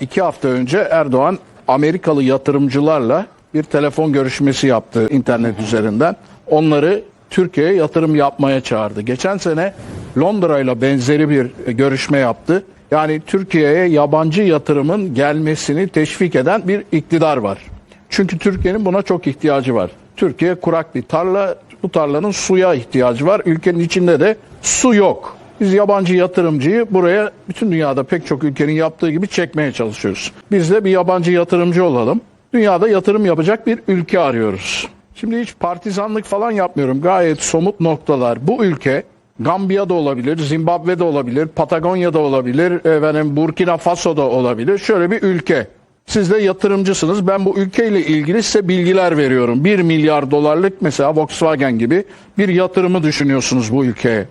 İki hafta önce Erdoğan Amerikalı yatırımcılarla bir telefon görüşmesi yaptı internet üzerinden. Onları Türkiye'ye yatırım yapmaya çağırdı. Geçen sene Londra ile benzeri bir görüşme yaptı. Yani Türkiye'ye yabancı yatırımın gelmesini teşvik eden bir iktidar var. Çünkü Türkiye'nin buna çok ihtiyacı var. Türkiye kurak bir tarla, bu tarlanın suya ihtiyacı var. Ülkenin içinde de su yok. Biz yabancı yatırımcıyı buraya bütün dünyada pek çok ülkenin yaptığı gibi çekmeye çalışıyoruz. Biz de bir yabancı yatırımcı olalım. Dünyada yatırım yapacak bir ülke arıyoruz. Şimdi hiç partizanlık falan yapmıyorum. Gayet somut noktalar. Bu ülke Gambiya'da olabilir, Zimbabwe'de olabilir, Patagonya'da olabilir, efendim Burkina Faso'da olabilir. Şöyle bir ülke. Siz de yatırımcısınız. Ben bu ülkeyle ilgili size bilgiler veriyorum. 1 milyar dolarlık mesela Volkswagen gibi bir yatırımı düşünüyorsunuz bu ülkeye.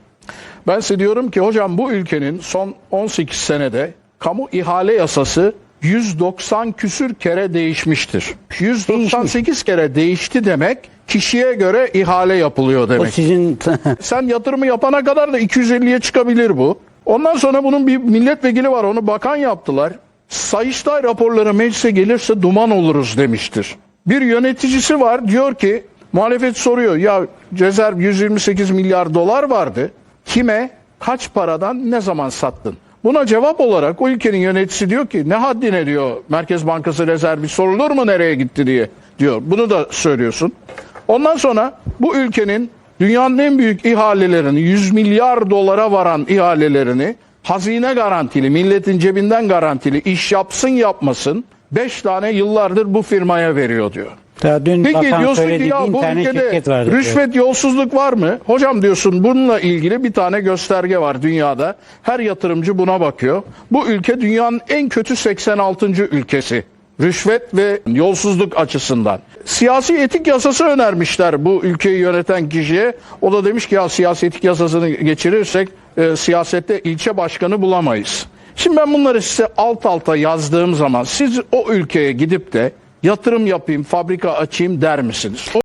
Ben size diyorum ki hocam bu ülkenin son 18 senede kamu ihale yasası 190 küsür kere değişmiştir. 198 kere değişti demek kişiye göre ihale yapılıyor O demek. sizin Sen yatırımı yapana kadar da 250'ye çıkabilir bu. Ondan sonra bunun bir milletvekili var onu bakan yaptılar. Sayıştay raporları meclise gelirse duman oluruz demiştir. Bir yöneticisi var diyor ki muhalefet soruyor ya rezerv 128 milyar dolar vardı. Kime kaç paradan ne zaman sattın? Buna cevap olarak o ülkenin yöneticisi diyor ki ne haddine diyor Merkez Bankası rezervi sorulur mu nereye gitti diye diyor. Bunu da söylüyorsun. Ondan sonra bu ülkenin dünyanın en büyük ihalelerini 100 milyar dolara varan ihalelerini hazine garantili, milletin cebinden garantili iş yapsın yapmasın 5 tane yıllardır bu firmaya veriyor diyor. Daha dün Peki bakan diyorsun ki ya bu ülkede vardı. diyor. rüşvet yolsuzluk var mı? Hocam diyorsun bununla ilgili bir tane gösterge var dünyada. Her yatırımcı buna bakıyor. Bu ülke dünyanın en kötü 86. ülkesi. Rüşvet ve yolsuzluk açısından. Siyasi etik yasası önermişler bu ülkeyi yöneten kişiye. O da demiş ki ya siyasi etik yasasını geçirirsek e, siyasette ilçe başkanı bulamayız. Şimdi ben bunları size alt alta yazdığım zaman siz o ülkeye gidip de yatırım yapayım, fabrika açayım der misiniz?